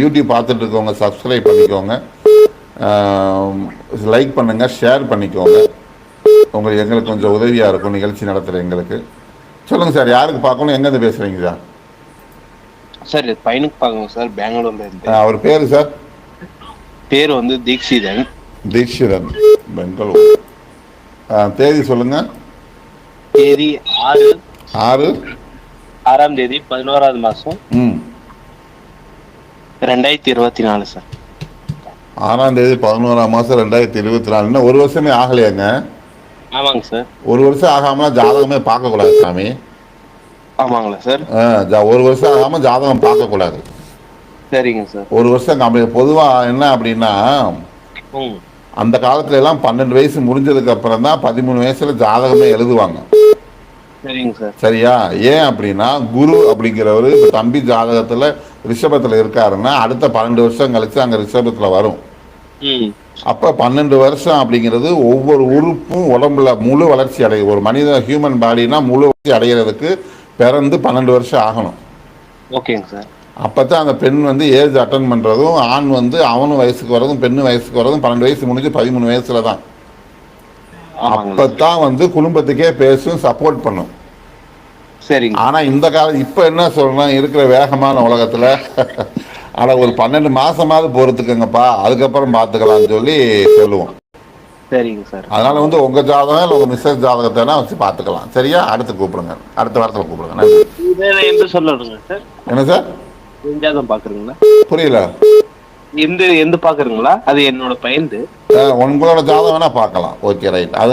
YouTube பார்த்துட்டு இருக்கவங்க subscribe பண்ணிக்கோங்க லைக் பண்ணுங்கள் ஷேர் பண்ணிக்கோங்க. உங்களுக்கு எங்களுக்கு கொஞ்சம் உதவியாக இருக்கும் நிகழ்ச்சி நடத்துகிற எங்களுக்கு. சொல்லுங்கள் சார் யாருக்கு பார்க்கணும் எங்கேருந்து பேசுகிறீங்க சார்? சார் பையனுக்கு பார்க்கணும் சார் பெங்களூர்ல அவர் பேர் சார்? பேர் வந்து தீக்ஷிதன். தீக்ஷிதன் பெங்களூர். தேதி சொல்லுங்கள் தேதி ஆறு. ஆறு. ஆறாம் தேதி பதினோராவது மாசம். ம். ரெண்டாயிரத்தி இருபத்தி நாலு சார் ஆறாம் தேதி பதினோராம் மாதம் ரெண்டாயிரத்தி இருபத்தி நாலுன்னா ஒரு வருஷமே ஆகலையாங்க? ஆமாங்க சார் ஒரு வருஷம் ஆகாமலாம் ஜாதகமே பார்க்கக்கூடாது சாமி. ஆமாங்களா சார் ஆ, ஒரு வருஷம் ஆகாமல் ஜாதகம் பார்க்கக்கூடாது. சரிங்க சார் ஒரு வருஷம் அப்படி பொதுவாக என்ன அப்படின்னா அந்த காலத்துல எல்லாம் பன்னெண்டு வயசு முடிஞ்சதுக்கு அப்புறம் தான் பதிமூணு வயசுல ஜாதகமே எழுதுவாங்க. சரிங்க சார் சரியா? ஏன் அப்படின்னா குரு அப்படிங்கிறவர் தம்பி ஜாதகத்துல ரிஷபத்துல இருக்காருன்னா அடுத்த பன்னெண்டு வருஷம் கழிச்சு அங்க ரிஷபத்துல வரும். அப்ப பன்னெண்டு வருஷம் அப்படிங்கிறது ஒவ்வொரு உறுப்பும் உடம்புல முழு வளர்ச்சி அடையும். ஒரு மனித ஹியூமன் பாடினா முழு வளர்ச்சி அடைகிறதுக்கு பிறந்து பன்னெண்டு வருஷம் ஆகணும். ஓகேங்க சார். அப்பதான் அந்த பெண் வந்து ஏஜ் அட்டன் பண்றதும் ஆண் வந்து அவனும் வயசுக்கு வரதும் பெண்ணு வயசுக்கு வரதும் பன்னெண்டு வயசு முடிஞ்சு பதிமூணு வயசுல தான் அப்பதான் வந்து குடும்பத்துக்கே பேசும் சப்போர்ட் பண்ணும். சரிங்க. ஆனா இந்த காலம் இப்ப என்ன சொல்றேன் இருக்கிற வேகமான உலகத்துல ஆனா ஒரு பன்னெண்டு மாசமாவது பொறுத்துக்கங்கப்பா அதுக்கப்புறம் பாத்துக்கலாம்னு சொல்லி சொல்லுவோம். சரிங்க சார். அதனால வந்து உங்க ஜாதகம் இல்லை உங்க மிஸ்ஸஸ் ஜாதகத்தை வச்சு பாத்துக்கலாம். சரியா? அடுத்து கூப்பிடுங்க. அடுத்த வாரத்துல கூப்பிடுங்க. எந்த சொல்லணுங்க சார்? என்ன சார்? எஞ்சாதம் பாக்குறீங்களா? புரியல. எந்த எந்த பாக்குறீங்களா? அது என்னோட பையன்து அஹ் உங்களோட ஜாதகம் வேணா பார்க்கலாம் ஓகே ரைட். அது